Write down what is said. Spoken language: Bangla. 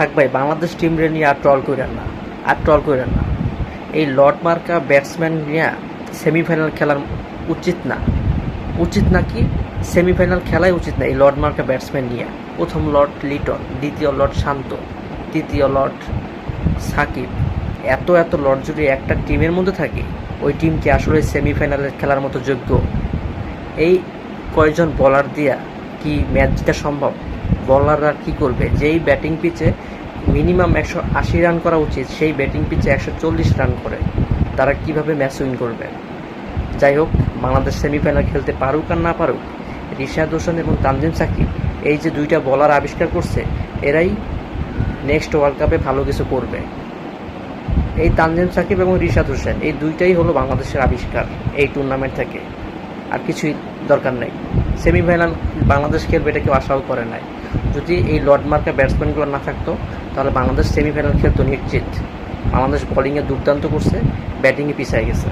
থাক ভাই বাংলাদেশ টিম রে নিয়ে আর ট্রল করেন না, আর ট্রল করেন না। এই লর্ড মার্কা ব্যাটসম্যান নিয়ে সেমিফাইনাল খেলার উচিত না। উচিত না কি? সেমিফাইনাল খেলাই উচিত না এই লর্ড মার্কা ব্যাটসম্যান নিয়ে। প্রথম লর্ড লিটন, দ্বিতীয় লর্ড শান্ত, তৃতীয় লর্ড সাকিব। এত এত লর্ড যদি একটা টিমের মধ্যে থাকে, ওই টিমকে আসলে সেমিফাইনালে খেলার মতো যোগ্য? এই কয়জন বলার দিয়া কি ম্যাচ জিতা সম্ভব? বলাররা কি করবে? যেই ব্যাটিং পিচে মিনিমাম একশো আশি রান করা উচিত, সেই ব্যাটিং পিচে একশো চল্লিশ রান করে। তারা কীভাবে ম্যাচ উইন করবে? যাই হোক, বাংলাদেশ সেমিফাইনাল খেলতে পারুক আর না পারুক, রিশাদ হোসেন এবং তানজিম সাকিব এই যে দুইটা বলার আবিষ্কার করছে, এরাই নেক্সট ওয়ার্ল্ড কাপে ভালো কিছু করবে। এই তানজিম সাকিব এবং রিশাদ হোসেন, এই দুইটাই হলো বাংলাদেশের আবিষ্কার এই টুর্নামেন্ট থেকে। আর কিছুই দরকার নেই। সেমিফাইনাল বাংলাদেশ খেলবে এটা কেউ আশাও করে নাই। যদি এই লর্ড মার্কা ব্যাটসম্যানগুলো না থাকতো, তাহলে বাংলাদেশ সেমিফাইনাল খেলতো নিশ্চিত। বাংলাদেশ বোলিংয়ে দুর্দান্ত করছে ব্যাটিংয়ে পিছিয়ে গেছে।